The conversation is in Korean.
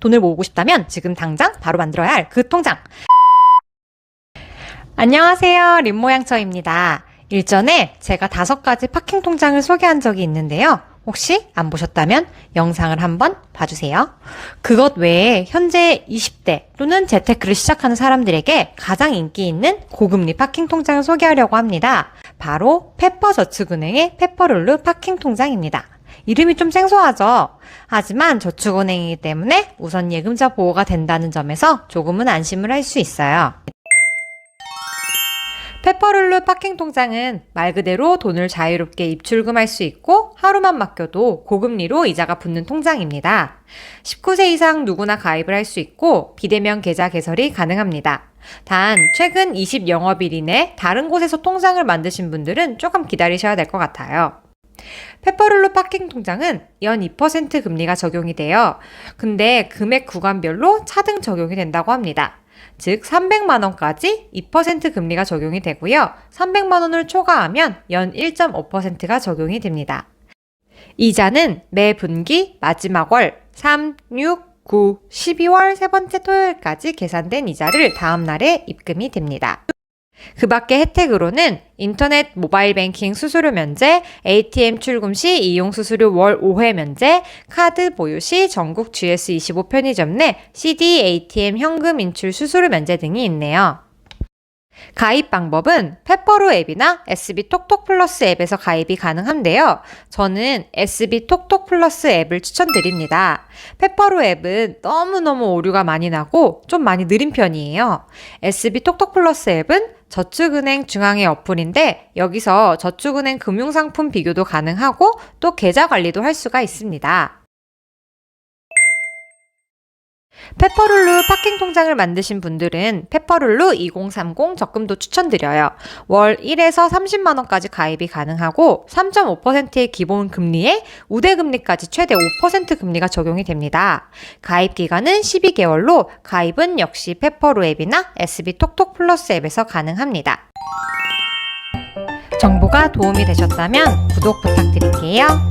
돈을 모으고 싶다면 지금 당장 바로 만들어야 할 그 통장. 안녕하세요. 림모양처입니다. 일전에 제가 다섯 가지 파킹 통장을 소개한 적이 있는데요. 혹시 안 보셨다면 영상을 한번 봐주세요. 그것 외에 현재 20대 또는 재테크를 시작하는 사람들에게 가장 인기 있는 고금리 파킹 통장을 소개하려고 합니다. 바로 페퍼저축은행의 페퍼룰루 파킹 통장입니다. 이름이 좀 생소하죠? 하지만 저축은행이기 때문에 우선 예금자 보호가 된다는 점에서 조금은 안심을 할 수 있어요. 페퍼룰루 파킹 통장은 말 그대로 돈을 자유롭게 입출금할 수 있고 하루만 맡겨도 고금리로 이자가 붙는 통장입니다. 19세 이상 누구나 가입을 할 수 있고 비대면 계좌 개설이 가능합니다. 단 최근 20 영업일 이내 다른 곳에서 통장을 만드신 분들은 조금 기다리셔야 될 것 같아요. 페퍼룰루 파킹 통장은 연 2% 금리가 적용이 돼요. 근데 금액 구간별로 차등 적용이 된다고 합니다. 즉 300만 원까지 2% 금리가 적용이 되고요. 300만 원을 초과하면 연 1.5%가 적용이 됩니다. 이자는 매 분기 마지막 월 3, 6, 9, 12월 세 번째 토요일까지 계산된 이자를 다음 날에 입금이 됩니다. 그 밖의 혜택으로는 인터넷 모바일 뱅킹 수수료 면제, ATM 출금 시 이용 수수료 월 5회 면제, 카드 보유 시 전국 GS25 편의점 내 CD, ATM 현금 인출 수수료 면제 등이 있네요. 가입 방법은 페퍼로 앱이나 SB 톡톡 플러스 앱에서 가입이 가능한데요. 저는 SB 톡톡 플러스 앱을 추천드립니다. 페퍼로 앱은 너무너무 오류가 많이 나고 좀 많이 느린 편이에요. SB 톡톡 플러스 앱은 저축은행 중앙의 어플인데 여기서 저축은행 금융상품 비교도 가능하고 또 계좌 관리도 할 수가 있습니다. 페퍼룰루 파킹 통장을 만드신 분들은 페퍼룰루 2030 적금도 추천드려요. 월 1에서 30만 원까지 가입이 가능하고 3.5%의 기본 금리에 우대 금리까지 최대 5% 금리가 적용이 됩니다. 가입 기간은 12개월로 가입은 역시 페퍼루 앱이나 SB 톡톡 플러스 앱에서 가능합니다. 정보가 도움이 되셨다면 구독 부탁드릴게요.